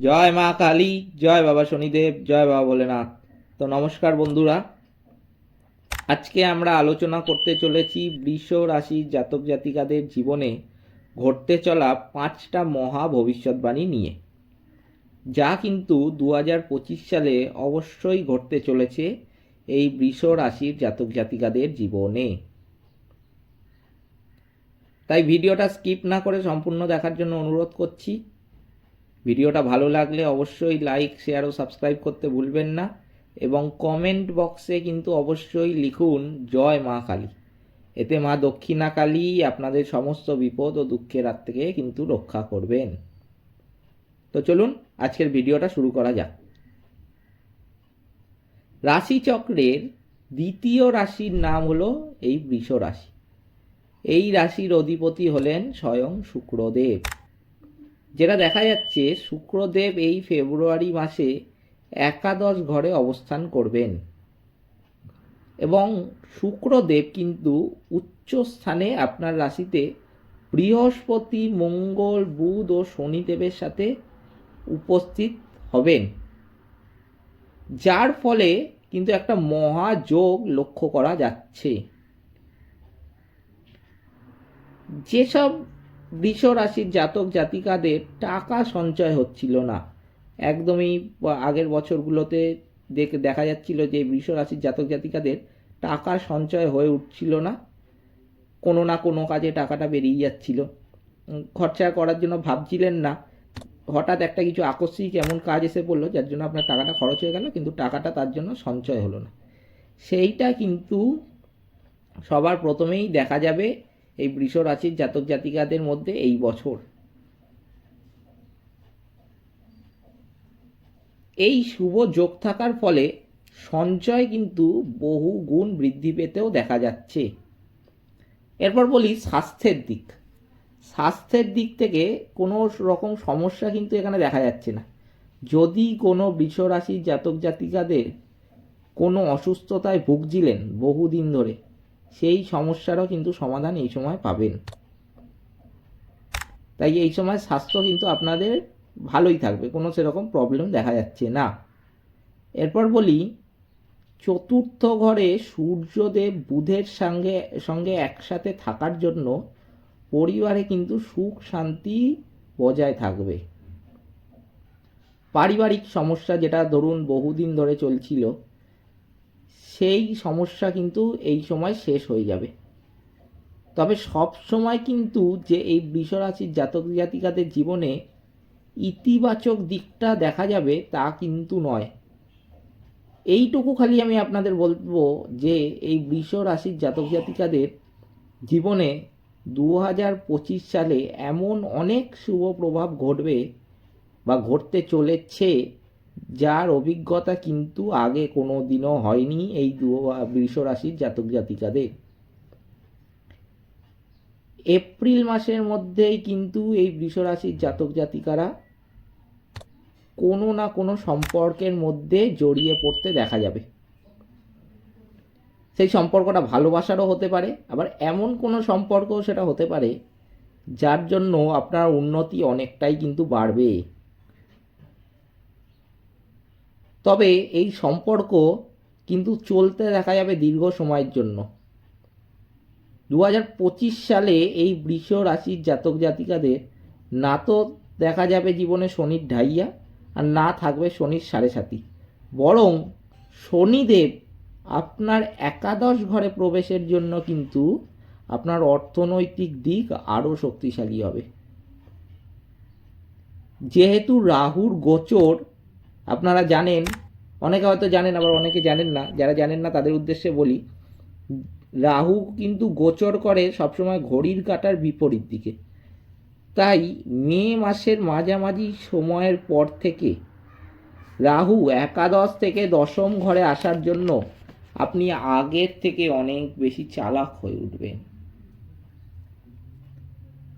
জয় মা কালী, জয় বাবা শনিদেব, জয় বাবা ভোলেনাথ। তো নমস্কার বন্ধুরা। আজকে আমরা আলোচনা করতে চলেছি বৃষ রাশির জাতক জাতিকাদের জীবনে ঘটতে চলা পাঁচটা মহা ভবিষ্যৎবাণী নিয়ে। যা কিন্তু দু হাজার পঁচিশ সালে অবশ্যই ঘটতে চলেছে এই বৃষ রাশির জাতক জাতিকাদের জীবনে। তাই ভিডিওটা স্কিপ না করে সম্পূর্ণ দেখার জন্য অনুরোধ করছি। ভিডিওটা ভালো লাগলে অবশ্যই লাইক শেয়ার ও সাবস্ক্রাইব করতে ভুলবেন না এবং কমেন্ট বক্সে কিন্তু অবশ্যই লিখুন, জয় মা কালী। এতে মা দক্ষিণা কালী আপনাদের সমস্ত বিপদ ও দুঃখের হাত থেকে কিন্তু রক্ষা করবেন। তো চলুন, আজকের ভিডিওটা শুরু করা যাক। রাশিচক্রের দ্বিতীয় রাশির নাম হলো এই বৃষ রাশি এই রাশির অধিপতি হলেন স্বয়ং শুক্রদেব। যেটা দেখা যাচ্ছে, শুক্রদেব এই ফেব্রুয়ারি মাসে একাদশ ঘরে অবস্থান করবেন। এবং শুক্রদেব কিন্তু উচ্চ স্থানে আপনার রাশিতে বৃহস্পতি, মঙ্গল, বুধ ও শনিদেবের সাথে উপস্থিত হবেন। যার ফলে কিন্তু একটা মহাযোগ লক্ষ্য করা যাচ্ছে। যেসব বৃষ রাশির জাতক জাতিকাদের টাকা সঞ্চয় হচ্ছিল না। একদমই আগের বছরগুলোতে দেখে, দেখা যাচ্ছিল যে বৃষ রাশির জাতক জাতিকাদের টাকা সঞ্চয় হয়ে উঠছিল না। কোনো না কোনো কাজে টাকাটা বেরিয়ে যাচ্ছিল। খরচা করার জন্য ভাবছিলেন না। হঠাৎ একটা কিছু আকস্মিক এমন কাজ এসে পড়ল, যার জন্য আপনার টাকাটা খরচ হয়ে গেল, কিন্তু টাকাটা তার জন্য সঞ্চয় হলো না। সেইটা কিন্তু সবার প্রথমেই দেখা যাবে এই বৃষ রাশির জাতক জাতিকাদের মধ্যে এই বছর। এই শুভ যোগ থাকার ফলে সঞ্চয় কিন্তু বহু গুণ বৃদ্ধি পেতেও দেখা যাচ্ছে। এরপর বলি স্বাস্থ্যের দিক। স্বাস্থ্যের দিক থেকে কোনো রকম সমস্যা কিন্তু এখানে দেখা যাচ্ছে না। যদি কোনো বৃষ রাশির জাতক জাতিকাদের কোনো অসুস্থতায় ভুগছিলেন বহুদিন ধরে সেই সমস্যারও কিন্তু সমাধান এই সময় পাবেন। তাই এই সময় স্বাস্থ্য কিন্তু আপনাদের ভালোই থাকবে, কোনো সেরকম প্রবলেম দেখা যাচ্ছে না। এরপর বলি, চতুর্থ ঘরে সূর্যদেব বুধের সঙ্গে সঙ্গে একসাথে থাকার জন্য পরিবারে কিন্তু সুখ শান্তি বজায় থাকবে। পারিবারিক সমস্যা যেটা ধরুন বহুদিন ধরে চলছিল সেই সমস্যা কিন্তু এই সময় শেষ হয়ে যাবে। তবে সব সময় কিন্তু যে এই বৃষরাশির জাতক জাতিকাদের জীবনে ইতিবাচক দিকটা দেখা যাবে তা কিন্তু নয়। এইটুকু খালি আমি আপনাদের বলব যে এই বৃষ রাশির জাতক জাতিকাদের জীবনে দু হাজার পঁচিশ সালে এমন অনেক শুভ প্রভাব ঘটবে বা ঘটতে চলেছে যার অভিজ্ঞতা কিন্তু আগে কোনো দিনও হয়নি এই দু রাশির জাতক জাতিকাদের। এপ্রিল মাসের মধ্যেই কিন্তু এই বৃষ রাশির জাতক জাতিকারা কোনো না কোনো সম্পর্কের মধ্যে জড়িয়ে পড়তে দেখা যাবে। সেই সম্পর্কটা ভালোবাসারও হতে পারে, আবার এমন কোনো সম্পর্কও সেটা হতে পারে যার জন্য আপনার উন্নতি অনেকটাই কিন্তু বাড়বে। তবে এই সম্পর্ক কিন্তু চলতে দেখা যাবে দীর্ঘ সময়ের জন্য। দু হাজার পঁচিশ সালে এই বৃষ রাশির জাতক জাতিকাদের না তো দেখা যাবে জীবনে শনির ঢাইয়া আর না থাকবে শনির সাড়ে সাতি। বরং শনিদেব আপনার একাদশ ঘরে প্রবেশের জন্য কিন্তু আপনার অর্থনৈতিক দিক আরও শক্তিশালী হবে। যেহেতু রাহুর গোচর আপনারা জানেন, অনেকে হয়তো জানেন, আবার অনেকে জানেন না। যারা জানেন না, তাদের উদ্দেশ্যে বলি, রাহু কিন্তু গোচর করে সবসময় ঘড়ির কাটার বিপরীত দিকে। তাই মে মাসের মাঝামাঝি সময়ের পর থেকে রাহু একাদশ থেকে দশম ঘরে আসার জন্য আপনি আগের থেকে অনেক বেশি চালাক হয়ে উঠবেন।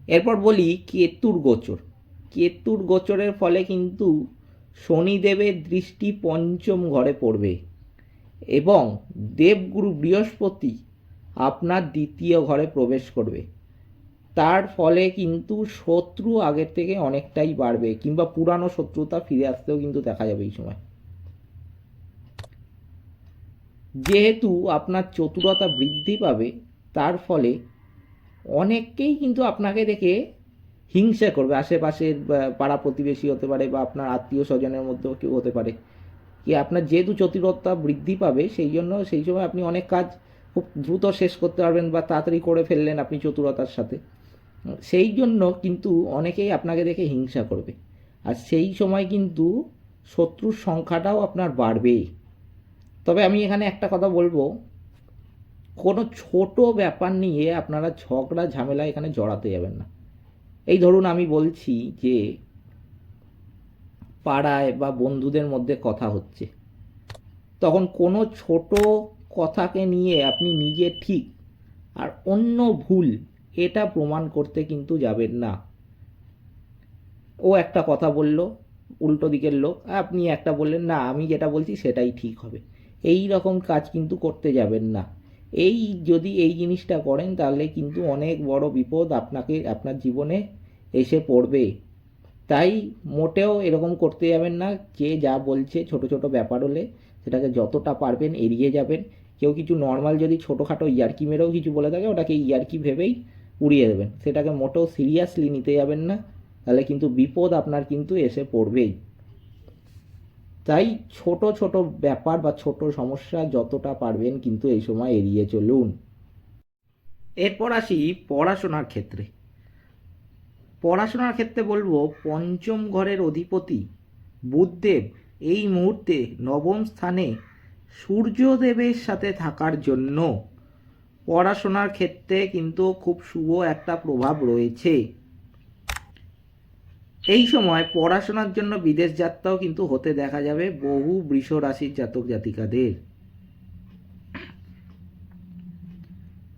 এরপর বলি, কেতুর গোচর। কেতুর গোচরের ফলে কিন্তু শনিদেবের দৃষ্টি পঞ্চম ঘরে পড়বে এবং দেবগুরু বৃহস্পতি আপনার দ্বিতীয় ঘরে প্রবেশ করবে। তার ফলে কিন্তু শত্রু আগের থেকে অনেকটাই বাড়বে কিংবা পুরানো শত্রুতা ফিরে আসতেও কিন্তু দেখা যাবে এই সময়। যেহেতু আপনার চতুরতা বৃদ্ধি পাবে, তার ফলে অনেককেই কিন্তু আপনাকে দেখে হিংসা করবে আশেপাশের পাড়া প্রতিবেশী হতে পারে বা আপনার আত্মীয় স্বজনের মধ্যেও কেউ হতে পারে। কি আপনার যেহেতু চতুরতা বৃদ্ধি পাবে, সেই জন্য সেই সময় আপনি অনেক কাজ খুব দ্রুত শেষ করতে পারবেন বা তাড়াতাড়ি করে ফেললেন আপনি চতুরতার সাথে। সেই জন্য কিন্তু অনেকেই আপনাকে দেখে হিংসা করবে। আর সেই সময় কিন্তু শত্রুর সংখ্যাটাও আপনার বাড়বেই। তবে আমি এখানে একটা কথা বলব, কোনো ছোট ব্যাপার নিয়ে আপনারা ঝগড়া, ঝামেলা এখানে জড়াতে যাবেন না। এই ধরুন আমি বলছি যে পাড়ায় বা বন্ধুদের মধ্যে কথা হচ্ছে। তখন কোনো ছোট কথাকে নিয়ে আপনি নিজে ঠিক আর অন্য ভুল এটা প্রমাণ করতে কিন্তু যাবেন না। ও একটা কথা বলল, উল্টো দিকের লোক, আপনি একটা বললেন, না, আমি যেটা বলছি সেটাই ঠিক হবে। এই রকম কাজ কিন্তু করতে যাবেন না। এই যদি এই জিনিসটা করেন তাহলে কিন্তু অনেক বড় বিপদ আপনাকে, আপনার জীবনে এসে পড়বে। তাই মোটেও এরকম করতে যাবেন না। যে যা বলছে ছোট ছোট ব্যাপার হলে সেটাকে যতটা পারবেন এড়িয়ে যাবেন। কেউ কিছু নর্মাল যদি ছোটোখাটো ইয়ার্কি মেরেও কিছু বলে থাকে, ওটাকে ইয়ার্কি ভেবেই উড়িয়ে দেবেন। সেটাকে মোটেও সিরিয়াসলি নিতে যাবেন না। তাহলে কিন্তু বিপদ আপনার কিন্তু এসে পড়বেই। তাই ছোট ছোট ব্যাপার বা ছোট সমস্যা যতটা পারবেন কিন্তু এই সময় এড়িয়ে চলুন। এরপর আসি পড়াশোনার ক্ষেত্রে। পড়াশোনার ক্ষেত্রে বলব, পঞ্চম ঘরের অধিপতি বুধদেব এই মুহূর্তে নবম স্থানে সূর্যদেবের সাথে থাকার জন্য। পড়াশোনার ক্ষেত্রে কিন্তু খুব শুভ একটা প্রভাব রয়েছে। এই সময় পড়াশোনার জন্য বিদেশ যাত্রাও কিন্তু হতে দেখা যাবে বহু বৃষ রাশির জাতক জাতিকাদের।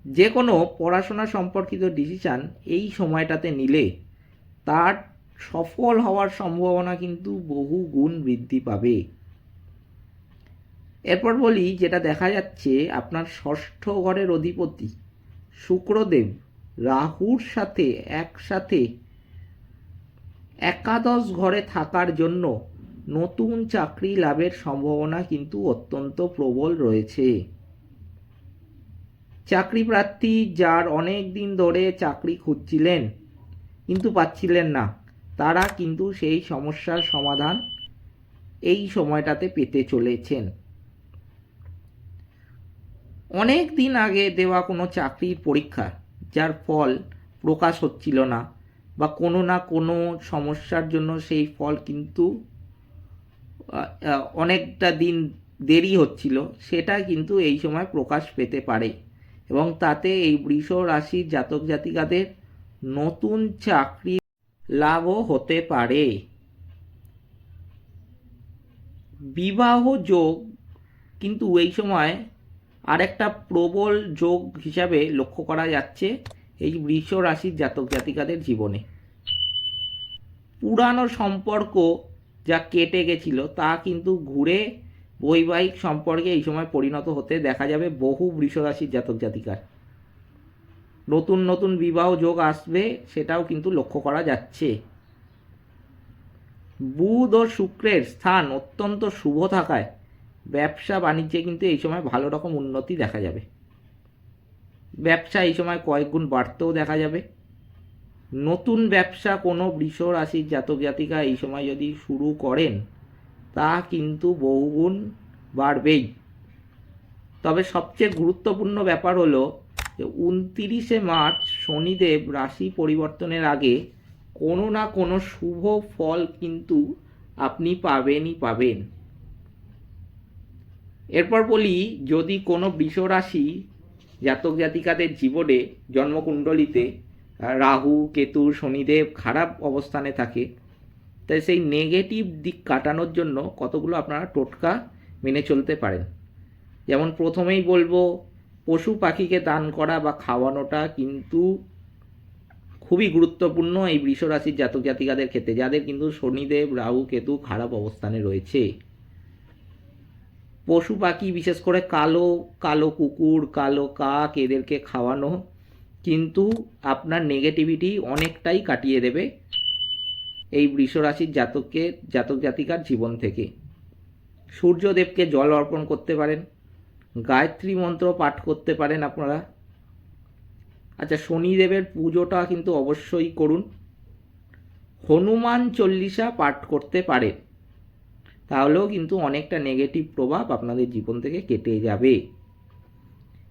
যে কোনো পড়াশোনা সম্পর্কিত ডিসিশান এই সময়টাতে নিলে তার সফল হওয়ার সম্ভাবনা কিন্তু বহু গুণ বৃদ্ধি পাবে। এরপর বলি, যেটা দেখা যাচ্ছে, আপনার ষষ্ঠ ঘরের অধিপতি শুক্রদেব রাহুর সাথে একসাথে একাদশ ঘরে থাকার জন্য নতুন চাকরি লাভের সম্ভাবনা কিন্তু অত্যন্ত প্রবল রয়েছে। চাকরি প্রার্থী যার অনেক দিন ধরে চাকরি খুঁজছিলেন কিন্তু পাচ্ছিলেন না। তারা কিন্তু সেই সমস্যার সমাধান এই সময়টাতে পেতে চলেছেন। অনেক দিন আগে দেওয়া কোনো চাকরির পরীক্ষা, যার ফল প্রকাশ হচ্ছিল না বা কোনো না কোনো সমস্যার জন্য সেই ফল কিন্তু অনেকটা দিন দেরি হচ্ছিল, সেটা কিন্তু এই সময় প্রকাশ পেতে পারে। এবং তাতে এই বৃষ রাশির জাতক জাতিকাদের নতুন চাকরি লাভও হতে পারে। বিবাহ যোগ কিন্তু এই সময় আরেকটা প্রবল যোগ হিসাবে লক্ষ্য করা যাচ্ছে এই বৃষ রাশির জাতক জাতিকাদের জীবনে। পুরানো সম্পর্ক যা কেটে গেছিল তা কিন্তু ঘুরে বৈবাহিক সম্পর্কে এই সময় পরিণত হতে দেখা যাবে বহু বৃষ রাশির জাতক জাতিকার। নতুন নতুন বিবাহ যোগ আসবে, সেটাও কিন্তু লক্ষ্য করা যাচ্ছে। বুধ ও শুক্রের স্থান অত্যন্ত শুভ থাকায় ব্যবসা বাণিজ্যে কিন্তু এই সময় ভালো রকম উন্নতি দেখা যাবে। ব্যবসা এই সময় কয়েক গুণ বাড়তেও দেখা যাবে। নতুন ব্যবসা কোনো বৃষ রাশির জাতক জাতিকা এই সময় যদি শুরু করেন, তা কিন্তু বহুগুণ বাড়বেই। তবে সবচেয়ে গুরুত্বপূর্ণ ব্যাপার হলো উনতিরিশে মার্চ শনিদেব রাশি পরিবর্তনের আগে কোনো না কোনো শুভ ফল কিন্তু আপনি পাবেনই পাবেন। এরপর বলি, যদি কোনো বৃষ রাশি জাতক জাতিকাদের জীবনে জন্মকুণ্ডলিতে রাহু, কেতু, শনিদেব খারাপ অবস্থানে থাকে তাই সেই নেগেটিভ দিক কাটানোর জন্য কতগুলো আপনারা টোটকা মেনে চলতে পারেন। যেমন প্রথমেই বলব পশু পাখিকে দান করা বা খাওয়ানোটা কিন্তু খুবই গুরুত্বপূর্ণ এই বৃষ রাশির জাতক জাতিকাদের ক্ষেত্রে, যাদের কিন্তু শনিদেব, রাহু, কেতু খারাপ অবস্থানে রয়েছে। পশু পাখি, বিশেষ করে কালো কালো কুকুর, কালো কাক, এদেরকে খাওয়ানো কিন্তু আপনার নেগেটিভিটি অনেকটাই কাটিয়ে দেবে এই বৃষরাশির জাতকের জাতক জাতিকার জীবন থেকে। সূর্যদেবকে জল অর্পণ করতে পারেন গায়ত্রী মন্ত্র পাঠ করতে পারেন আপনারা। আচ্ছা শনিদেবের পুজোটা কিন্তু অবশ্যই করুন। হনুমান চল্লিশা পাঠ করতে পারেন। তাহলেও কিন্তু অনেকটা নেগেটিভ প্রভাব আপনাদের জীবন থেকে কেটে যাবে।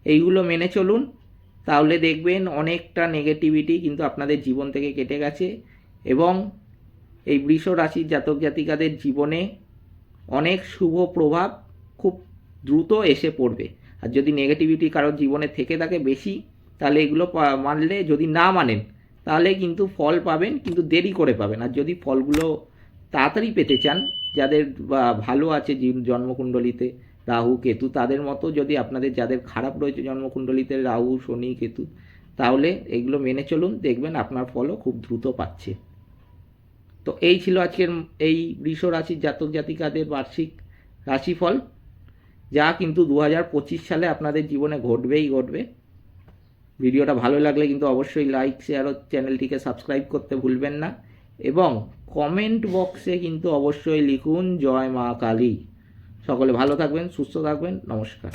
এইগুলো মেনে চলুন। তাহলে দেখবেন অনেকটা নেগেটিভিটি কিন্তু আপনাদের জীবন থেকে কেটে গেছে এবং এই বৃষ রাশির জাতক জাতিকাদের জীবনে অনেক শুভ প্রভাব খুব দ্রুত এসে পড়বে। আর যদি নেগেটিভিটি কারোর জীবনে থেকে থাকে বেশি, তাহলে এগুলো মানলে যদি না মানেন, তাহলে কিন্তু ফল পাবেন, কিন্তু দেরি করে পাবেন। আর যদি ফলগুলো তাড়াতাড়ি পেতে চান, যাদের ভালো আছে জন্মকুণ্ডলিতে রাহু, কেতু, তাদের মতো যদি আপনাদের, যাদের খারাপ রয়েছে জন্মকুণ্ডলিতে রাহু, শনি, কেতু, তাহলে এগুলো মেনে চলুন, দেখবেন আপনার ফলও খুব দ্রুত পাচ্ছে। তো এই ছিল আজকের, এই বৃষ রাশির জাতক জাতিকাদের বার্ষিক রাশিফল। যা কিন্তু দু হাজার পঁচিশ সালে আপনাদের জীবনে ঘটবেই ঘটবে। ভিডিওটা ভালো লাগলে কিন্তু অবশ্যই লাইক শেয়ার ও চ্যানেলটিকে সাবস্ক্রাইব করতে ভুলবেন না। এবং কমেন্ট বক্সে কিন্তু অবশ্যই লিখুন, জয় মা কালী সকলে ভালো থাকবেন, সুস্থ থাকবেন, নমস্কার।